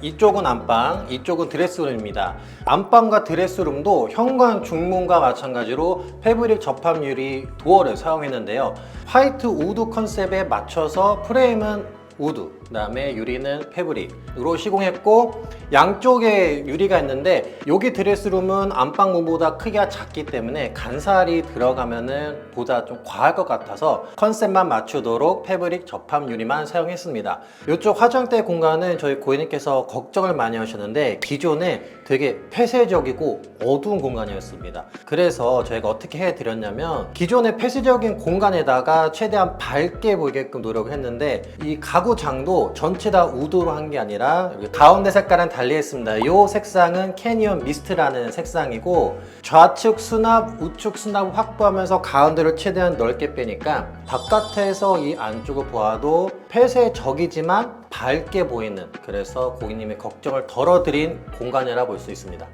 이쪽은 안방, 이쪽은 드레스룸입니다. 안방과 드레스룸도 현관 중문과 마찬가지로 패브릭 접합 유리 도어를 사용했는데요. 화이트 우드 컨셉에 맞춰서 프레임은 우드, 그다음에 유리는 패브릭으로 시공했고 양쪽에 유리가 있는데 여기 드레스룸은 안방 문보다 크기가 작기 때문에 간살이 들어가면은 보다 좀 과할 것 같아서 컨셉만 맞추도록 패브릭 접합 유리만 사용했습니다. 이쪽 화장대 공간은 저희 고객님께서 걱정을 많이 하셨는데 기존에 되게 폐쇄적이고 어두운 공간이었습니다. 그래서 저희가 어떻게 해드렸냐면 기존의 폐쇄적인 공간에다가 최대한 밝게 보이게끔 노력을 했는데 이 가구 장도 전체 다 우드로 한 게 아니라 가운데 색깔은 달리 했습니다. 이 색상은 캐니언 미스트라는 색상이고 좌측 수납, 우측 수납을 확보하면서 가운데를 최대한 넓게 빼니까 바깥에서 이 안쪽을 보아도 폐쇄적이지만 밝게 보이는 그래서 고객님의 걱정을 덜어드린 공간이라 볼 수 있습니다.